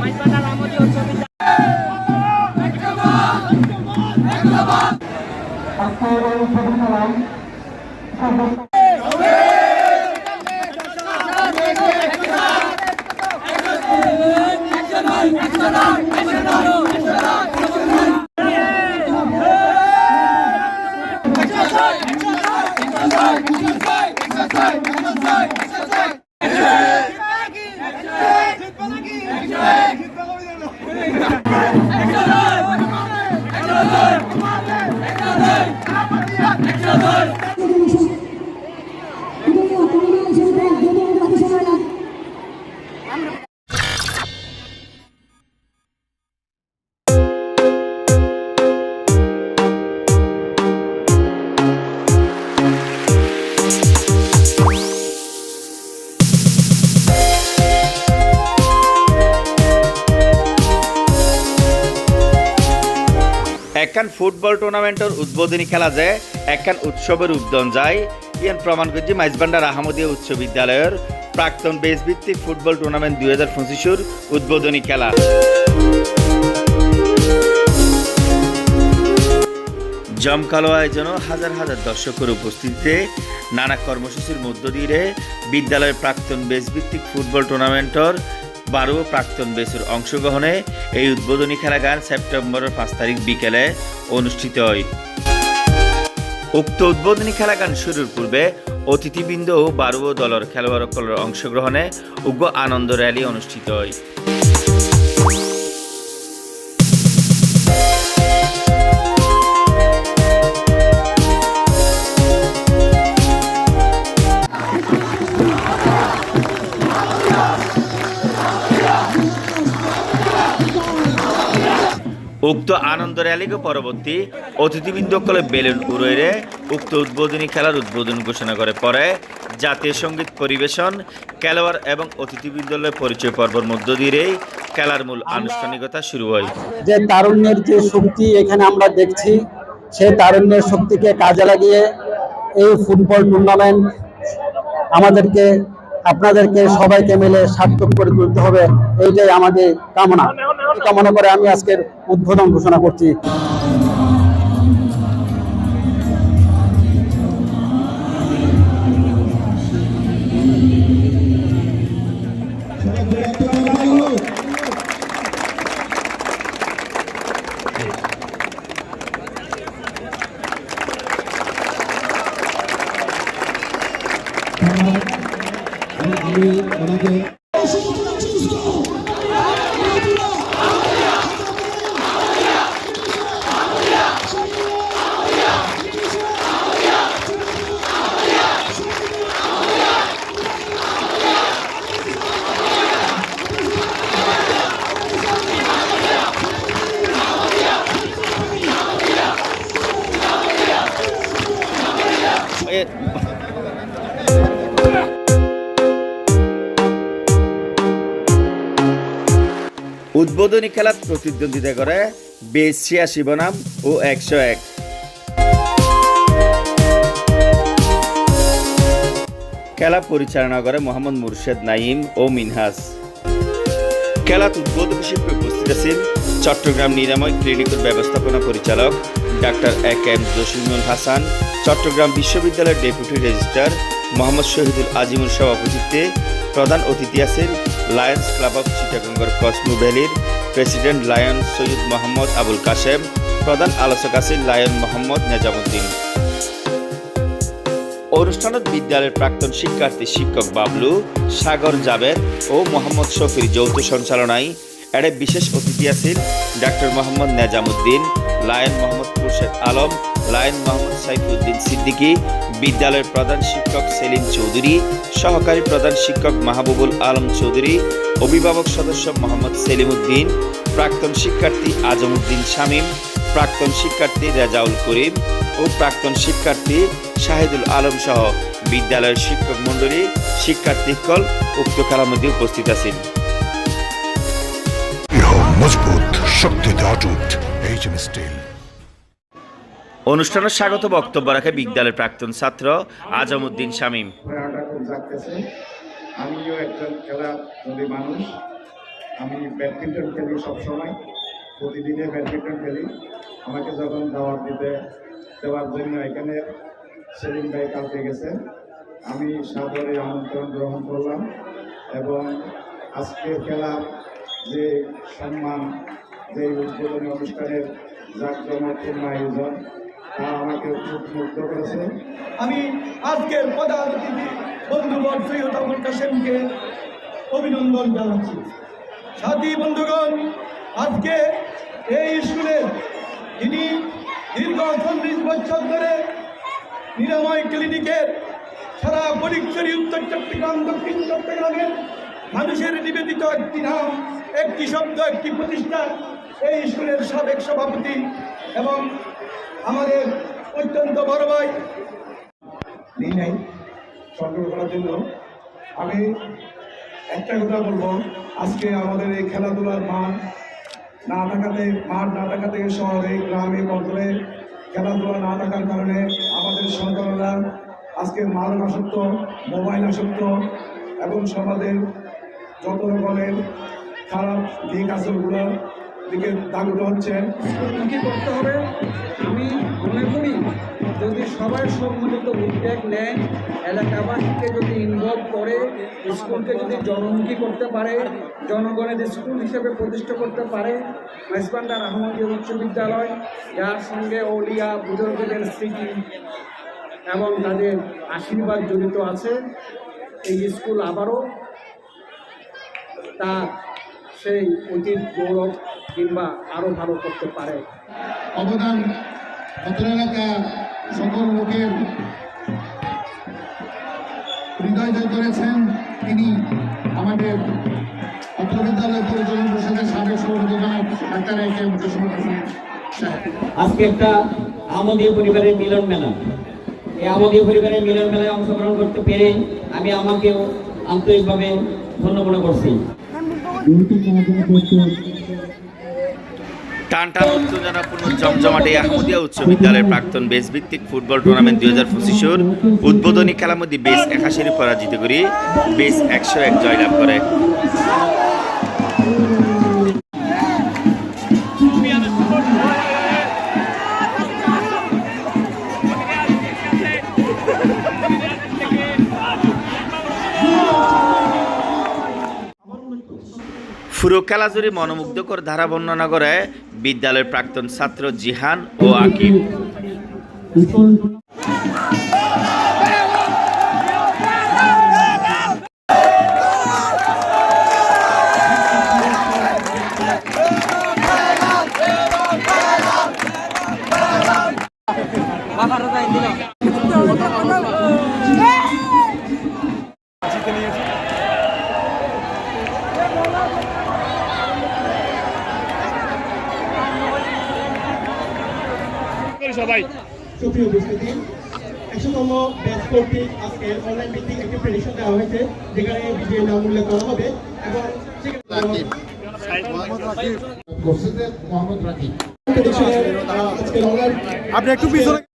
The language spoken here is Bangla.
মাইজবান্ডার আমলি একখান ফুটবল টুর্নামেন্টের উদ্বোধনী খেলা যে একখান উৎসবের উদ্যান যায়। ইয়ান প্রমাণ করছে, মাইজবান্ডার আহমদীয় উচ্চ বিদ্যালয়ের প্রাক্তন বেস ভিত্তিক ফুটবল টুর্নামেন্ট দুই হাজার পঁচিশের উদ্বোধনী খেলা। জমকালো আয়োজনও হাজার হাজার দর্শকের উপস্থিতিতে নানা কর্মসূচির মধ্য দিয়ে বিদ্যালয়ের প্রাক্তন বেস ভিত্তিক ফুটবল টুর্নামেন্টর বারো প্রাক্তন বেসুর অংশগ্রহণে এই উদ্বোধনী খেলাগান সেপ্টেম্বরের পাঁচ তারিখ বিকেলে অনুষ্ঠিত হয়। উক্ত উদ্বোধনী খেলাগান শুরুর পূর্বে অতিথিবৃন্দ ও বারো দলের খেলোয়াড়সকলের অংশগ্রহণে উগ্র আনন্দ র্যালি অনুষ্ঠিত হয়। উক্ত আনন্দ র্যালিকে পরবর্তী অতিথিবৃন্দকলে বেলুন উড়ে উক্ত উদ্বোধনী খেলার উদ্বোধন ঘোষণা করে। পরে জাতীয় সংগীত পরিবেশন খেলোয়াড় এবং অতিথিবৃন্দলের পরিচয় পর্বর মধ্য দিয়ে খেলার মূল আনুষ্ঠানিকতা শুরু হয়। যে তারুণ্যের যে শক্তি এখানে আমরা দেখছি সে তারুণ্যের শক্তিকে কাজে লাগিয়ে এই ফুটবল টুর্নামেন্ট আমাদেরকে আপনাদেরকে সবাইকে মিলে সার্থক করে তুলতে হবে এইটাই আমাদের কামনা। কামনা করে আমি আজকের উদ্বোধন ঘোষণা করছি। উদ্বোধনী খেলাত প্রতিদ্বন্দ্বিতা করে বেশ ছিয়াশি বনাম ও একশো এক। খেলা পরিচালনা করে মোহাম্মদ মুর্শেদ নাইম ও মিনহাস। খেলাত উদ্বোধক হিসেবে উপস্থিত আছেন চট্টগ্রাম নিরাময় ক্লিনিকের ব্যবস্থাপনা পরিচালক doctor A K M Jasimul Hasan Chattogram বিশ্ববিদ্যালয়ের ডেপুটি রেজিস্ট্রার মোহাম্মদ শহীদুল আজিমুর সভাপতিত্বে প্রধান অতিথি আছেন লায়ন্স ক্লাব অফ চিটাগঙ্গর কসমো ভ্যালির প্রেসিডেন্ট লায়ন সৈয়দ মোহাম্মদ আবুল কাশেম, প্রধান আলোচক আছেন লায়ন মোহাম্মদ নেজামুদ্দিন। অনুষ্ঠানত বিদ্যালয়ের প্রাক্তন শিক্ষার্থী শিক্ষক বাবলু, সাগর জাবেদ ও মোহাম্মদ শফির যৌথ সঞ্চালনায় এর বিশেষ অতিথি আছেন doctor Mohammad Nezamuddin, lion Mohammad Khurshed Alam lion Mohammad Saifuddin Siddiqui, বিদ্যালয়ের প্রধান শিক্ষক সেলিম চৌধুরী, সহকারী প্রধান শিক্ষক মাহবুবুল আলম চৌধুরী, অভিভাবক সদস্য মোহাম্মদ সেলিম উদ্দিন প্রাক্তন শিক্ষার্থী আজমউদ্দিন শামীম, প্রাক্তন শিক্ষার্থী রেজাউল করিম ও প্রাক্তন শিক্ষার্থী শাহিদুল আলম সহ বিদ্যালয়ের শিক্ষক মণ্ডলী শিক্ষার্থীকল উক্ত খেলার মধ্যে উপস্থিত আছেন। অনুষ্ঠানে স্বাগত বক্তব্য রাখে বিদ্যালয়ের প্রাক্তন ছাত্র আজমউদ্দিন শামীম। আমিও একজন খেলা মানুষ, আমি ব্যাডমিন্টন খেলি সবসময় প্রতিদিনে ব্যাডমিন্টন খেলি। আমাকে যখন দাওয়াত দিতে, দেওয়ার জন্য এখানে সেলিম ভাই কালকে গেছেন আমি সাদরে আমন্ত্রণ গ্রহণ করলাম এবং আজকের খেলার যে সম্মান, যে উদ্বোধনী অনুষ্ঠানের জাঁকজমকপূর্ণ আয়োজন করেছে। আমি আজকের প্রধান অতিথি বন্ধুবর সৈয়দ আবুল কাসেমকে অভিনন্দন জানাচ্ছি। সাথী বন্ধুগণ, আজকে এই স্কুলে যিনি দীর্ঘ চল্লিশ বছর ধরে নিরাময় ক্লিনিকের সারা ফটিকছড়ি উত্তর চট্টগ্রাম, দক্ষিণ চট্টগ্রামের মানুষের নিবেদিত একটি নাম, একটি শব্দ, একটি প্রতিষ্ঠান, এই স্কুলের সাবেক সভাপতি এবং আমাদের অত্যন্ত বড় ভাই। নেই, নাই। সংগ্রহ করার জন্য আমি একটা কথা বলব। আজকে আমাদের এই খেলাধুলার মাঠ না থাকাতে মাঠ না থাকাতে শহরে, গ্রামে অঞ্চলে খেলাধুলা না থাকার কারণে আমাদের সন্তানরা আজকে মাদক আসক্ত, মোবাইল আসক্ত এবং সমাজের যত রকমের খারাপ দিক আছে দিকে দাবিত হচ্ছে। কি করতে হবে? আমি মনে করি যদি সবাই সম্মিলিত উদ্যোগ নেয়, এলাকাবাসীকে যদি ইনভলভ করে, স্কুলকে যদি জনমুখী করতে পারে, জনগণের স্কুল হিসেবে প্রতিষ্ঠা করতে পারে মেজবান্ডার আহমদীয় উচ্চ বিদ্যালয়, যার সঙ্গে ওলিয়া বুজুর্গদের স্মৃতি এবং তাদের আশীর্বাদ জড়িত আছে, এই স্কুল আবারও তার সেই অতীত গৌরব কিংবা আরও ভালো করতে পারে। অবদান এলাকা সকল লোকের হৃদয় জয় করেছেন। তিনি আমাদের অত্র বিদ্যালয় পরিচালন পরিষদের সাবেক ডাক্তার এ কে আজকে একটা আমদীয় পরিবারের মিলন মেলা। এই আমদীয় পরিবারের মিলন মেলায় অংশগ্রহণ করতে পেরে আমি আমাকেও আন্তরিকভাবে ধন্য মনে করছি। টান টান উত্তেজনাপূর্ণ জমজমাটে আহমদিয়া উচ্চ বিদ্যালয়ের প্রাক্তন বেস ভিত্তিক ফুটবল টুর্নামেন্ট দুই হাজার পঁচিশের উদ্বোধনী খেলার মধ্যে বেস একাশির পরাজিত করে বেস একশো এক জয়লাভ করে। পুরো খেলা জুড়ে মনোমুগ্ধকর ধারা বর্ণনা করে বিদ্যালয়ের প্রাক্তন ছাত্র জিহান ও আকিব সুপ্রিয় উপস্থিতি একশোতম ব্যাচ কর্তৃক আজকে অনলাইন ভিত্তিক একটি প্রেডিকশন দেওয়া হয়েছে যেখানে বিজয়ের নাম উল্লেখ করা হবে এবং আপনি একটু পিছনে